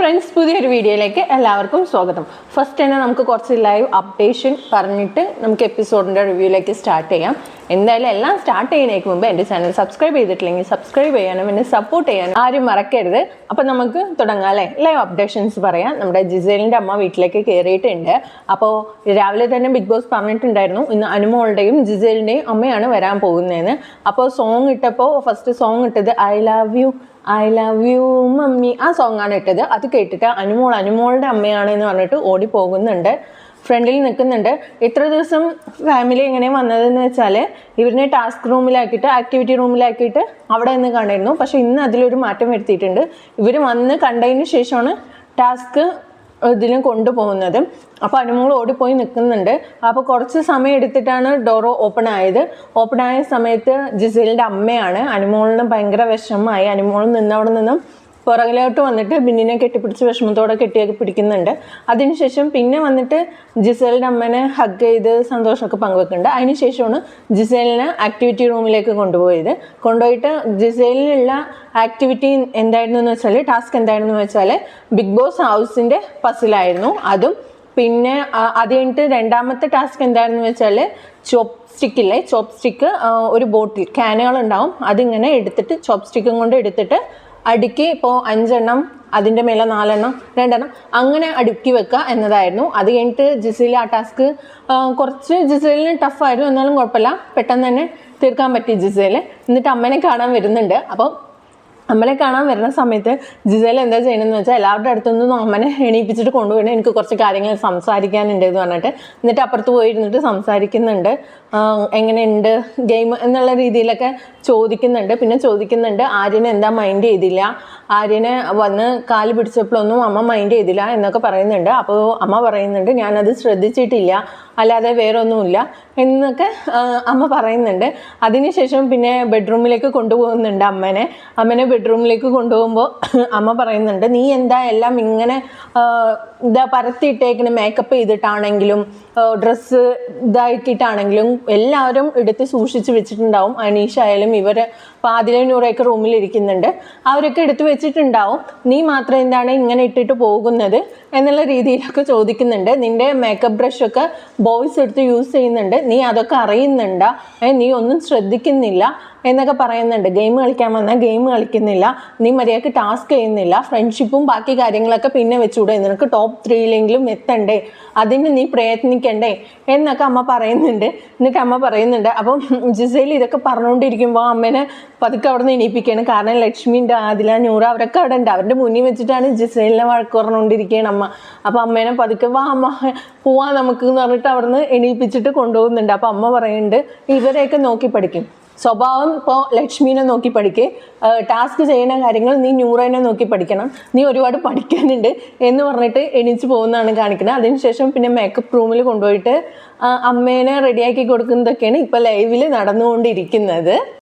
Friends പുതിയൊരു വീഡിയോയിലേക്ക് എല്ലാവർക്കും സ്വാഗതം. ഫസ്റ്റ് തന്നെ നമുക്ക് കുറച്ച് ലൈവ് അപ്ഡേഷൻ പറഞ്ഞിട്ട് നമുക്ക് എപ്പിസോഡിന്റെ റിവ്യൂയിലേക്ക് സ്റ്റാർട്ട് ചെയ്യാം. എന്തായാലും എല്ലാം സ്റ്റാർട്ട് ചെയ്യുന്നതിന് മുമ്പ് എന്റെ ചാനൽ സബ്സ്ക്രൈബ് ചെയ്തിട്ടില്ലെങ്കിൽ സബ്സ്ക്രൈബ് ചെയ്യാനും എന്നെ സപ്പോർട്ട് ചെയ്യാനും ആരും മറക്കരുത്. അപ്പം നമുക്ക് തുടങ്ങാം അല്ലേ? ലൈവ് അപ്ഡേഷൻസ് പറയാം. നമ്മുടെ ജിസേലിന്റെ അമ്മ വീട്ടിലേക്ക് കയറിയിട്ടുണ്ട്. അപ്പോൾ രാവിലെ തന്നെ ബിഗ് ബോസ് പറഞ്ഞിട്ടുണ്ടായിരുന്നു. ഇന്ന് അനുമോളുടെയും ജിസേലിന്റെയും അമ്മയാണ് വരാൻ പോകുന്നതെന്ന്. അപ്പോൾ സോങ് ഇട്ടപ്പോൾ ഫസ്റ്റ് സോങ് ഇട്ടത് I love you I love you mummy. ആ സോങ്ങാണ് ഇട്ടത്. അത് കേട്ടിട്ട് അനുമോൾ അനുമോളുടെ അമ്മയാണ് എന്ന് പറഞ്ഞിട്ട് ഓടി പോകുന്നുണ്ട് ഫ്രണ്ടിൽ നിൽക്കുന്നുണ്ട്. ഇത്ര ദിവസം ഫാമിലി എങ്ങനെ വന്നതെന്ന് വെച്ചാൽ ഇവരിനെ ടാസ്ക് റൂമിലാക്കിയിട്ട് ആക്ടിവിറ്റി റൂമിലാക്കിയിട്ട് അവിടെ നിന്ന് കണ്ടിരുന്നു. പക്ഷെ ഇന്ന് അതിലൊരു മാറ്റം വരുത്തിയിട്ടുണ്ട്. ഇവർ വന്ന് കണ്ടതിന് ശേഷമാണ് ടാസ്ക് ഇതിലും കൊണ്ടുപോകുന്നത്. അപ്പോൾ അനുമോൾ ഓടിപ്പോയി നിൽക്കുന്നുണ്ട്. അപ്പോൾ കുറച്ച് സമയം എടുത്തിട്ടാണ് ഡോറ് ഓപ്പൺ ആയത്. ഓപ്പൺ ആയ സമയത്ത് ജിസേലിന്റെ അമ്മയാണ്. അനുമോളിന് ഭയങ്കര വിഷമമായി. അനുമോൾ നിന്നവിടെ നിന്നും പുറകിലോട്ട് വന്നിട്ട് ബിന്നിനെ കെട്ടിപ്പിടിച്ച് വിഷമത്തോടെ കെട്ടിയൊക്കെ പിടിക്കുന്നുണ്ട്. അതിനുശേഷം പിന്നെ വന്നിട്ട് ജിസേലിന്റെ അമ്മനെ ഹഗ് ചെയ്ത് സന്തോഷമൊക്കെ പങ്കുവെക്കുന്നുണ്ട്. അതിനുശേഷമാണ് ജിസേലിനെ ആക്ടിവിറ്റി റൂമിലേക്ക് കൊണ്ടുപോയത്. കൊണ്ടുപോയിട്ട് ജിസേലിനുള്ള ആക്ടിവിറ്റി എന്തായിരുന്നു എന്ന് വെച്ചാൽ ടാസ്ക് എന്തായിരുന്നു എന്ന് വെച്ചാൽ ബിഗ് ബോസ് ഹൗസിന്റെ പസിലായിരുന്നു. അതും പിന്നെ അത് കഴിഞ്ഞിട്ട് രണ്ടാമത്തെ ടാസ്ക് എന്തായിരുന്നു വെച്ചാൽ ചോപ്പ് സ്റ്റിക്കില്ലേ ചോപ്പ് സ്റ്റിക്ക് ഒരു ബോട്ടിൽ ക്യാനുകൾ ഉണ്ടാവും. അതിങ്ങനെ എടുത്തിട്ട് ചോപ്പ് സ്റ്റിക്കും കൊണ്ട് എടുത്തിട്ട് അടുക്കി ഇപ്പോൾ അഞ്ചെണ്ണം അതിന്റെ മേലെ നാലെണ്ണം രണ്ടെണ്ണം അങ്ങനെ അടുക്കി വെക്കുക എന്നതായിരുന്നു. അത് കഴിഞ്ഞിട്ട് ജിസയിൽ ആ ടാസ്ക് കുറച്ച് ജിസയിലിന് ടഫായിരുന്നു എന്നാലും കുഴപ്പമില്ല. പെട്ടെന്ന് തന്നെ തീർക്കാൻ പറ്റി ജിസയിൽ എന്നിട്ട് അമ്മനെ കാണാൻ വരുന്നുണ്ട്. അപ്പോൾ അമ്മനെ കാണാൻ വരുന്ന സമയത്ത് ജിസൽ എന്താ ചെയ്യണമെന്ന് വെച്ചാൽ എല്ലാവരുടെ അടുത്തുനിന്നും അമ്മനെ എണീപ്പിച്ചിട്ട് കൊണ്ടുപോയി എനിക്ക് കുറച്ച് കാര്യങ്ങൾ സംസാരിക്കാനുണ്ട് എന്ന് പറഞ്ഞിട്ട് എന്നിട്ട് അപ്പുറത്ത് പോയി ഇരുന്നിട്ട് സംസാരിക്കുന്നുണ്ട് എങ്ങനെയുണ്ട്? ഗെയിം എന്നുള്ള രീതിയിലൊക്കെ ചോദിക്കുന്നുണ്ട്. പിന്നെ ചോദിക്കുന്നുണ്ട് ആര്യനെ എന്താ മൈൻഡ് ചെയ്തില്ല? ആര്യനെ വന്ന് കാൽ പിടിച്ചപ്പോഴൊന്നും അമ്മ മൈൻഡ് ചെയ്തില്ല എന്നൊക്കെ പറയുന്നുണ്ട്. അപ്പോൾ അമ്മ പറയുന്നുണ്ട് ഞാനത് ശ്രദ്ധിച്ചിട്ടില്ല. അല്ലാതെ വേറെ ഒന്നുമില്ല എന്നൊക്കെ അമ്മ പറയുന്നുണ്ട്. അതിനുശേഷം പിന്നെ ബെഡ്റൂമിലേക്ക് കൊണ്ടുപോകുന്നുണ്ട് അമ്മനെ. അമ്മനെ ബെഡ്റൂമിലേക്ക് കൊണ്ടുപോകുമ്പോൾ അമ്മ പറയുന്നുണ്ട് നീ എന്താ എല്ലാം ഇങ്ങനെ ഇതാ പരത്തിയിട്ടേക്കണ മേക്കപ്പ് ചെയ്തിട്ടാണെങ്കിലും ഡ്രസ്സ് ഇതാക്കിയിട്ടാണെങ്കിലും എല്ലാവരും എടുത്ത് സൂക്ഷിച്ച് വെച്ചിട്ടുണ്ടാവും. അനീഷ ആയാലും ഇവർ പാതിലെ റൂമിൽ ഇരിക്കുന്നുണ്ട്. അവരൊക്കെ എടുത്ത് വെച്ചിട്ടുണ്ടാവും. നീ മാത്രം എന്താണ് ഇങ്ങനെ ഇട്ടിട്ട് പോകുന്നത്? എന്നുള്ള രീതിയിലൊക്കെ ചോദിക്കുന്നുണ്ട്. നിന്റെ മേക്കപ്പ് ബ്രഷൊക്കെ ബോയ്സ് എടുത്ത് യൂസ് ചെയ്യുന്നുണ്ട്. നീ അതൊക്കെ അറിയുന്നുണ്ട്? നീ ഒന്നും ശ്രദ്ധിക്കുന്നില്ല. എന്നൊക്കെ പറയുന്നുണ്ട്. ഗെയിം കളിക്കാൻ വന്നാൽ ഗെയിം കളിക്കുന്നില്ല. നീ മര്യാദയ്ക്ക് ടാസ്ക് ചെയ്യുന്നില്ല. ഫ്രണ്ട്ഷിപ്പും ബാക്കി കാര്യങ്ങളൊക്കെ പിന്നെ വെച്ചുകൂടെ. നിനക്ക് ടോപ്പ് ത്രീയിലെങ്കിലും എത്തണ്ടേ? അതിന് നീ പ്രയത്നിക്കണ്ടേ? എന്നൊക്കെ അമ്മ പറയുന്നുണ്ട്. എന്നിട്ട് അമ്മ പറയുന്നുണ്ട്. അപ്പം ജിസയിൽ ഇതൊക്കെ പറഞ്ഞുകൊണ്ടിരിക്കുമ്പോൾ അമ്മേനെ പതുക്കെ അവിടെ നിന്ന് എണീപ്പിക്കുകയാണ്. കാരണം ലക്ഷ്മിന്റെ ആദില നൂറ് അവരൊക്കെ അവിടെ ഉണ്ട് അവരുടെ മുന്നിൽ വെച്ചിട്ടാണ് ജിസയിലിനെ വഴക്ക് പറഞ്ഞുകൊണ്ടിരിക്കുകയാണ് അമ്മ. അപ്പോൾ അമ്മേനെ പതുക്കെ വാ അമ്മ പോവാ നമുക്ക് എന്ന് പറഞ്ഞിട്ട് അവിടെ നിന്ന് എണീപ്പിച്ചിട്ട് കൊണ്ടുപോകുന്നുണ്ട്. അപ്പോൾ അമ്മ പറയുന്നുണ്ട് ഇവരെയൊക്കെ നോക്കി പഠിക്കും. സ്വഭാവം ഇപ്പോൾ ലക്ഷ്മീനെ നോക്കി പഠിക്കേ. ടാസ്ക് ചെയ്യുന്ന കാര്യങ്ങൾ നീ ന്യൂറനെ നോക്കി പഠിക്കണം. നീ ഒരുപാട് പഠിക്കാനുണ്ട് എന്ന് പറഞ്ഞിട്ട് എണീച്ച് പോകുന്നതാണ് കാണിക്കുന്നത്. അതിനുശേഷം പിന്നെ മേക്കപ്പ് റൂമിൽ കൊണ്ടുപോയിട്ട് അമ്മേനെ റെഡിയാക്കി കൊടുക്കുന്നതൊക്കെയാണ് ഇപ്പോൾ ലൈവിൽ നടന്നുകൊണ്ടിരിക്കുന്നത്.